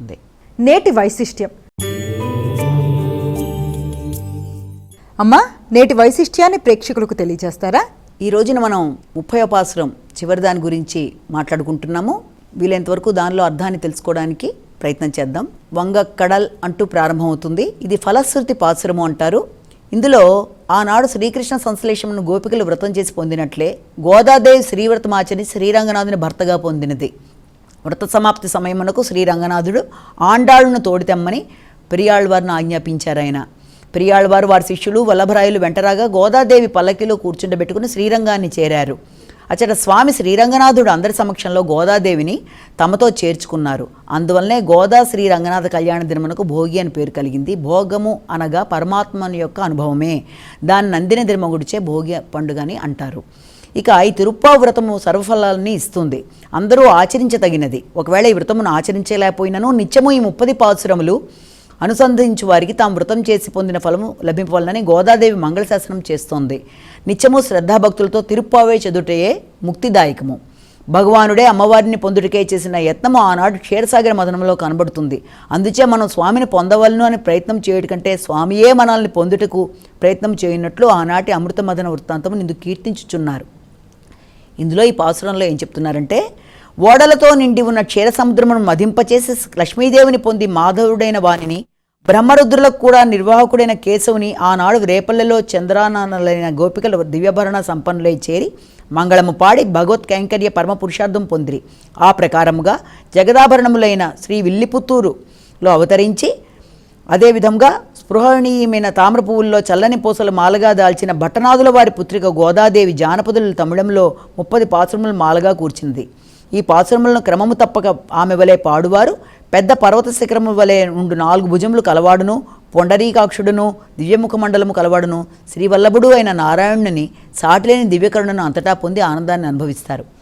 ఉంటుంది నేటి వైశిష్ట్యం. అమ్మా నేటి వైశిష్ట్యాన్ని ప్రేక్షకులకు తెలియజేస్తారా? ఈ రోజున మనం ముప్పై పాసురం చివరి దాని గురించి మాట్లాడుకుంటున్నాము. వీలైనంతవరకు దానిలో అర్థాన్ని తెలుసుకోవడానికి ప్రయత్నం చేద్దాం. వంగ కడల్ అంటూ ప్రారంభమవుతుంది. ఇది ఫలశ్రుతి పాసురము అంటారు. ఇందులో ఆనాడు శ్రీకృష్ణ సంశ్లేషమును గోపికలు వ్రతం చేసి పొందినట్లే గోదాదేవి శ్రీవ్రతమాచని శ్రీరంగనాథుని భర్తగా పొందినది. వ్రత సమాప్తి సమయమునకు శ్రీరంగనాథుడు ఆండాళ్ళను తోడితెమ్మని పెరియాళ్వారిని ఆజ్ఞాపించారు ఆయన. పెరియాళ్వారు వారి శిష్యులు వల్లభరాయులు వెంటరాగా గోదాదేవి పల్లకిలో కూర్చుండబెట్టుకుని శ్రీరంగాన్ని చేరారు. అచ్చట స్వామి శ్రీరంగనాథుడు అందరి సమక్షంలో గోదాదేవిని తమతో చేర్చుకున్నారు. అందువల్లనే గోదా శ్రీరంగనాథ కళ్యాణ దినమునకు భోగి అని పేరు కలిగింది. భోగము అనగా పరమాత్మని యొక్క అనుభవమే. దాన్ని నందిన దినమగుడిచే భోగి పండుగ అని అంటారు. ఇక ఈ తిరుప్పావ్రతము వ్రతము ఇస్తుంది. అందరూ ఆచరించదగినది. ఒకవేళ ఈ వ్రతమును ఆచరించలేకపోయినను నిత్యము ఈ ముప్పది పాసురములు అనుసంధించు వారికి తాము వ్రతం చేసి పొందిన ఫలము లభింపవాలని గోదాదేవి మంగళశాసనం చేస్తోంది. నిత్యము శ్రద్ధాభక్తులతో తిరుప్పావే చదుటయే ముక్తిదాయకము. భగవానుడే అమ్మవారిని పొందుటకే చేసిన యత్నము ఆనాడు క్షీరసాగర మదనంలో కనబడుతుంది. అందుచే మనం స్వామిని పొందవలను అని ప్రయత్నం చేయడం కంటే స్వామియే మనల్ని పొందుటకు ప్రయత్నం చేయనట్లు ఆనాటి అమృత మదన వృత్తాంతము నిందు కీర్తించుచున్నారు. ఇందులో ఈ పాసురంలో ఏం చెప్తున్నారంటే ఓడలతో నిండి ఉన్న క్షీర సముద్రమును మదింపచేసి లక్ష్మీదేవిని పొంది మాధవుడైన వానిని బ్రహ్మరుద్రులకు కూడా నిర్వాహకుడైన కేశవుని ఆనాడు రేపల్లెలో చంద్రానానలైన గోపికలు దివ్యభరణ సంపన్నులై చేరి మంగళము పాడి భగవత్ కైంకర్య పరమ పురుషార్థం పొందిరి. ఆ ప్రకారముగా జగదాభరణములైన శ్రీ విల్లిపుత్తూరులో అవతరించి అదేవిధంగా స్పృహణీయమైన తామ్ర పువ్వుల్లో చల్లని పూసలు మాలగా దాల్చిన భట్టనాథుల వారి పుత్రిక గోదాదేవి జానపదులు తమిళంలో ముప్పది పాశ్రములు మాలగా కూర్చింది. ఈ పాశ్రములను క్రమము తప్పక ఆమె వలె పాడువారు. పెద్ద పర్వత శిఖరము వలె ఉండు నాలుగు భుజములు కలవాడును. పొండరీకాక్షుడును దివ్యముఖ మండలము కలవాడును. శ్రీవల్లభుడు అయిన నారాయణుని సాటిలేని దివ్యకరుణను అంతటా పొంది ఆనందాన్ని అనుభవిస్తారు.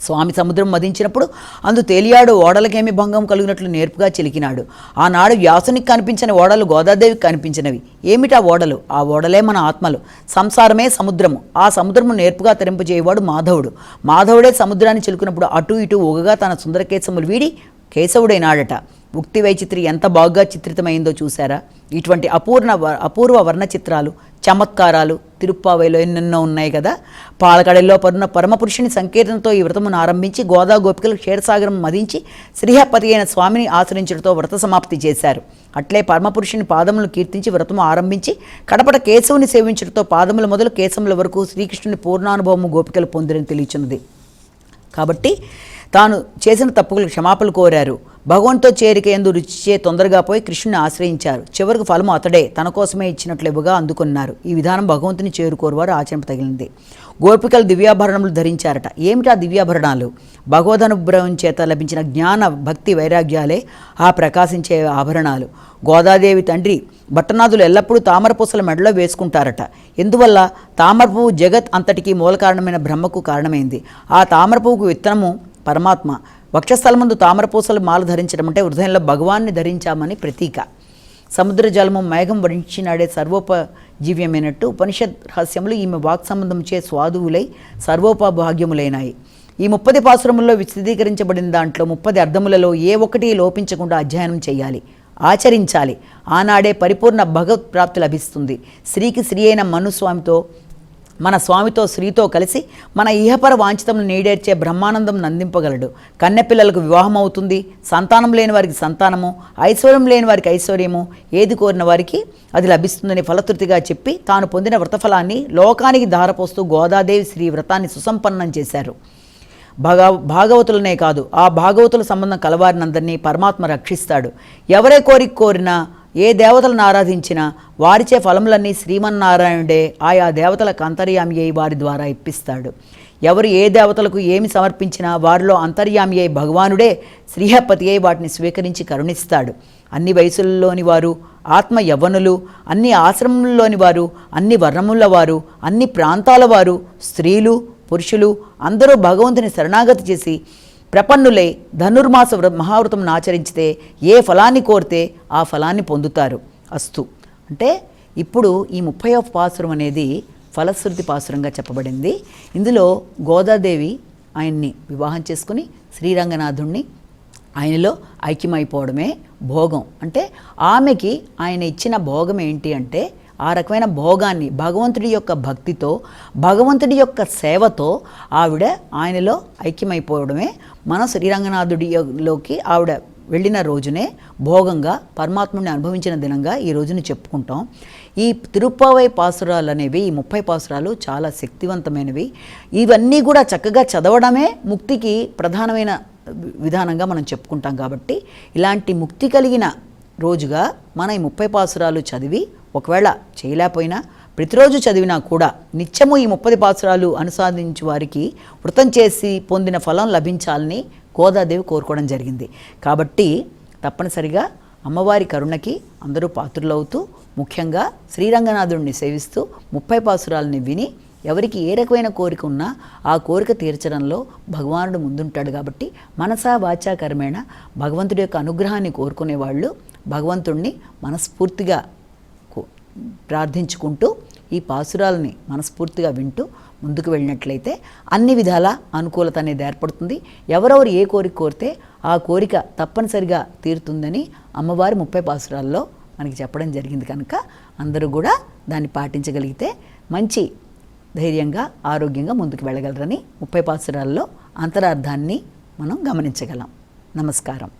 స్వామి సముద్రం మదించినప్పుడు అందు తేలియాడు ఓడలకేమి భంగం కలిగినట్లు నేర్పుగా చిలికినాడు. ఆనాడు వ్యాసునికి కనిపించిన ఓడలు గోదాదేవికి కనిపించినవి. ఏమిటా ఓడలు? ఆ ఓడలే మన ఆత్మలు. సంసారమే సముద్రము. ఆ సముద్రము నేర్పుగా తెరింపజేయవాడు మాధవుడు. మాధవుడే సముద్రాన్ని చిలుకున్నప్పుడు అటు ఇటు ఊగగా తన సుందరకేశములు వీడి కేశవుడైనాడట. ఉక్తి వైచిత్రి ఎంత బాగా చిత్రితమైందో చూసారా ఇటువంటి అపూర్ణ వ- అపూర్వ వర్ణ చిత్రాలు చమత్కారాలు తిరుప్పావైలో ఎన్నెన్నో ఉన్నాయి కదా? పాలకడల్లో పరున్న పరమపురుషుని సంకీర్తనతో ఈ వ్రతమును ఆరంభించి గోదా గోపికలు క్షీరసాగరం మదించి శ్రీహపతి అయిన స్వామిని ఆశ్రయించడంతో వ్రత సమాప్తి చేశారు. అట్లే పరమపురుషుని పాదములను కీర్తించి వ్రతము ఆరంభించి కడపట కేశవుని సేవించడంతో పాదముల మొదలు కేశముల వరకు శ్రీకృష్ణుని పూర్ణానుభవము గోపికలు పొందిరని తెలియచున్నది. కాబట్టి తాను చేసిన తప్పులకు క్షమాపణలు కోరారు. భగవంతుతో చేరిక ఎందు రుచిచే తొందరగా పోయి కృష్ణుని ఆశ్రయించారు. చివరికి ఫలము అతడే తన కోసమే ఇచ్చినట్లు అందుకున్నారు. ఈ విధానం భగవంతుని చేరుకోరువారు ఆచరణ తగిలింది. గోపికలు దివ్యాభరణములు ధరించారట. ఏమిటా దివ్యాభరణాలు? భగవదనుగ్రహం చేత లభించిన జ్ఞాన భక్తి వైరాగ్యాలే ఆ ప్రకాశించే ఆభరణాలు. గోదాదేవి తండ్రి భట్టనాథులు ఎల్లప్పుడూ తామరపూసల మెడలో వేసుకుంటారట. ఎందువల్ల? తామరపువ్వు జగత్ అంతటికీ మూల కారణమైన బ్రహ్మకు కారణమైంది. ఆ తామరపువ్వుకు విత్తనము పరమాత్మ. వక్షస్థలముందు తామరపూసలు మాల ధరించడం అంటే హృదయంలో భగవాన్ని ధరించామని ప్రతీక. సముద్ర జలము మేఘం వరించినాడే సర్వోపజీవ్యమైనట్టు ఉపనిషత్ రహస్యములు ఈమె వాక్ సంబంధంచే స్వాదువులై సర్వోపభాగ్యములైనాయి. ఈ ముప్పది పాసురముల్లో విశదీకరించబడిన దాంట్లో ముప్పది అర్థములలో ఏ ఒక్కటి లోపించకుండా అధ్యయనం చేయాలి. ఆచరించాలి. ఆనాడే పరిపూర్ణ భగవత్ ప్రాప్తి లభిస్తుంది. శ్రీకి శ్రీ అయిన మనుస్వామితో మన స్వామితో శ్రీతో కలిసి మన ఇహపర వాంఛితమును నీడేర్చే బ్రహ్మానందం నందింపగలడు. కన్నెపిల్లలకు వివాహం అవుతుంది సంతానం లేని వారికి సంతానము ఐశ్వర్యం లేని వారికి ఐశ్వర్యము ఏది కోరిన వారికి అది లభిస్తుందని ఫలతృతిగా చెప్పి తాను పొందిన వ్రతఫలాన్ని లోకానికి ధారపోస్తూ గోదాదేవి శ్రీ వ్రతాన్ని సుసంపన్నం చేశారు. భాగ భాగవతులనే కాదు ఆ భాగవతుల సంబంధం కలవారినందరినీ పరమాత్మ రక్షిస్తాడు. ఎవరే కోరిక కోరినా ఏ దేవతలను ఆరాధించినా వారిచే ఫలములన్నీ శ్రీమన్నారాయణుడే ఆయా దేవతలకు అంతర్యామి అయి వారి ద్వారా ఇప్పిస్తాడు. ఎవరు ఏ దేవతలకు ఏమి సమర్పించినా వారిలో అంతర్యామి అయి భగవానుడే శ్రీహపతి అయి వాటిని స్వీకరించి కరుణిస్తాడు. అన్ని వయసుల్లోని వారు ఆత్మ యవ్వనులు అన్ని ఆశ్రమంలోని వారు అన్ని వర్ణముల వారు అన్ని ప్రాంతాల వారు స్త్రీలు పురుషులు అందరూ భగవంతుని శరణాగతి చేసి ప్రపన్నులై ధనుర్మాస మహావృతం ఆచరించితే ఏ ఫలాన్ని కోరితే ఆ ఫలాన్ని పొందుతారు. అస్తు. అంటే ఇప్పుడు ఈ ముప్పై పాసురం అనేది ఫలశ్రుతి పాసురంగా చెప్పబడింది. ఇందులో గోదాదేవి ఆయన్ని వివాహం చేసుకుని శ్రీరంగనాథుణ్ణి ఆయనలో ఐక్యమైపోవడమే భోగం. అంటే ఆమెకి ఆయన ఇచ్చిన భోగం ఏంటి అంటే ఆ రకమైన భోగాన్ని భగవంతుడి యొక్క భక్తితో భగవంతుడి యొక్క సేవతో ఆవిడ ఆయనలో ఐక్యమైపోవడమే మన శ్రీరంగనాథుడిలోకి ఆవిడ వెళ్ళిన రోజునే భోగంగా పరమాత్ముడిని అనుభవించిన దినంగా ఈ రోజును చెప్పుకుంటాం. ఈ తిరుప్పావై పాసురాలు అనేవి ఈ ముప్పై పాసురాలు చాలా శక్తివంతమైనవి. ఇవన్నీ కూడా చక్కగా చదవడమే ముక్తికి ప్రధానమైన విధానంగా మనం చెప్పుకుంటాం కాబట్టి ఇలాంటి ముక్తి కలిగిన రోజుగా మన ఈ ముప్పై పాసురాలు చదివి ఒకవేళ చేయలేకపోయినా ప్రతిరోజు చదివినా కూడా నిత్యము ఈ ముప్పది పాసురాలు అనుసాధించు వారికి వృతం చేసి పొందిన ఫలం లభించాలని గోదాదేవి కోరుకోవడం జరిగింది. కాబట్టి తప్పనిసరిగా అమ్మవారి కరుణకి అందరూ పాత్రులవుతూ ముఖ్యంగా శ్రీరంగనాథుడిని సేవిస్తూ ముప్పై పాసురాలని విని ఎవరికి ఏ రకమైన కోరిక ఉన్నా ఆ కోరిక తీర్చడంలో భగవానుడు ముందుంటాడు కాబట్టి మనసా వాచా కర్మేణ భగవంతుడి యొక్క అనుగ్రహాన్ని కోరుకునే వాళ్ళు భగవంతుణ్ణి మనస్ఫూర్తిగా ప్రార్థించుకుంటూ ఈ పాసురాలని మనస్ఫూర్తిగా వింటూ ముందుకు వెళ్ళినట్లయితే అన్ని విధాల అనుకూలత అనేది ఏర్పడుతుంది. ఎవరెవరు ఏ కోరిక కోరితే ఆ కోరిక తప్పనిసరిగా తీరుతుందని అమ్మవారి ముప్పై పాసురాల్లో మనకి చెప్పడం జరిగింది కనుక అందరూ కూడా దాన్ని పాటించగలిగితే మంచి ధైర్యంగా ఆరోగ్యంగా ముందుకు వెళ్ళగలరని ముప్పై పాసురాల్లో అంతరార్థాన్ని మనం గమనించగలం. నమస్కారం.